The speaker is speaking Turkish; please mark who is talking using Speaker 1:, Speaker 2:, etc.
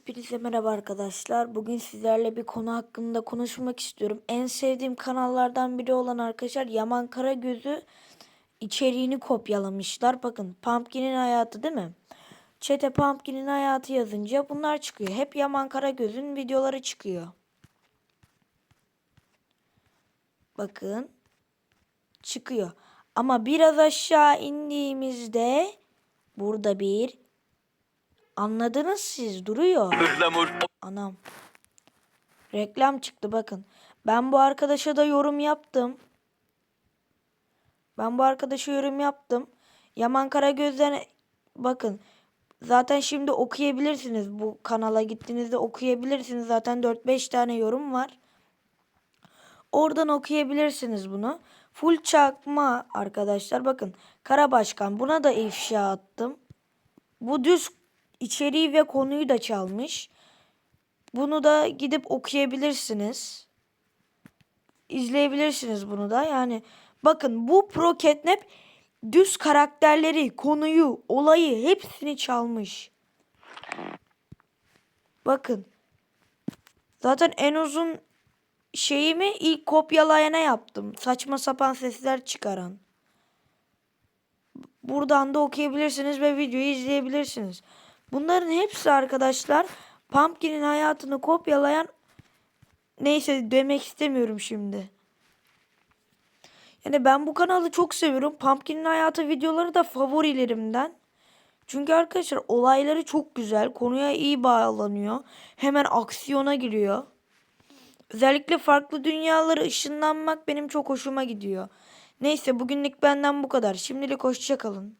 Speaker 1: Hepinize merhaba arkadaşlar. Bugün sizlerle bir konu hakkında konuşmak istiyorum. En sevdiğim kanallardan biri olan arkadaşlar Yaman Karagöz'ü içeriğini kopyalamışlar. Bakın Pumpkin'in hayatı değil mi? Çete Pumpkin'in hayatı yazınca bunlar çıkıyor. Hep Yaman Karagöz'ün videoları çıkıyor. Bakın çıkıyor. Ama biraz aşağı indiğimizde burada bir Anladınız siz duruyor.
Speaker 2: Ihlamur.
Speaker 1: Anam. Reklam çıktı bakın. Ben bu arkadaşa da yorum yaptım. Ben bu arkadaşa yorum yaptım. Yaman Karagöz'den bakın. Zaten şimdi okuyabilirsiniz. Bu kanala gittiğinizde okuyabilirsiniz. Zaten 4-5 tane yorum var. Oradan okuyabilirsiniz bunu. Full çakma arkadaşlar. Bakın Karabaşkan buna da ifşa attım. Bu düz içeriği ve konuyu da çalmış. Bunu da gidip okuyabilirsiniz. İzleyebilirsiniz bunu da. Yani bakın bu Pro Catnap düz karakterleri, konuyu, olayı hepsini çalmış. Bakın. Zaten en uzun şeyimi ilk kopyalayana yaptım. Saçma sapan sesler çıkaran. Buradan da okuyabilirsiniz ve videoyu izleyebilirsiniz. Bunların hepsi arkadaşlar Pumpkin'in hayatını kopyalayan neyse demek istemiyorum şimdi. Yani ben bu kanalı çok seviyorum. Pumpkin'in hayatı videoları da favorilerimden. Çünkü arkadaşlar olayları çok güzel. Konuya iyi bağlanıyor. Hemen aksiyona giriyor. Özellikle farklı dünyalara ışınlanmak benim çok hoşuma gidiyor. Neyse bugünlük benden bu kadar. Şimdilik hoşçakalın.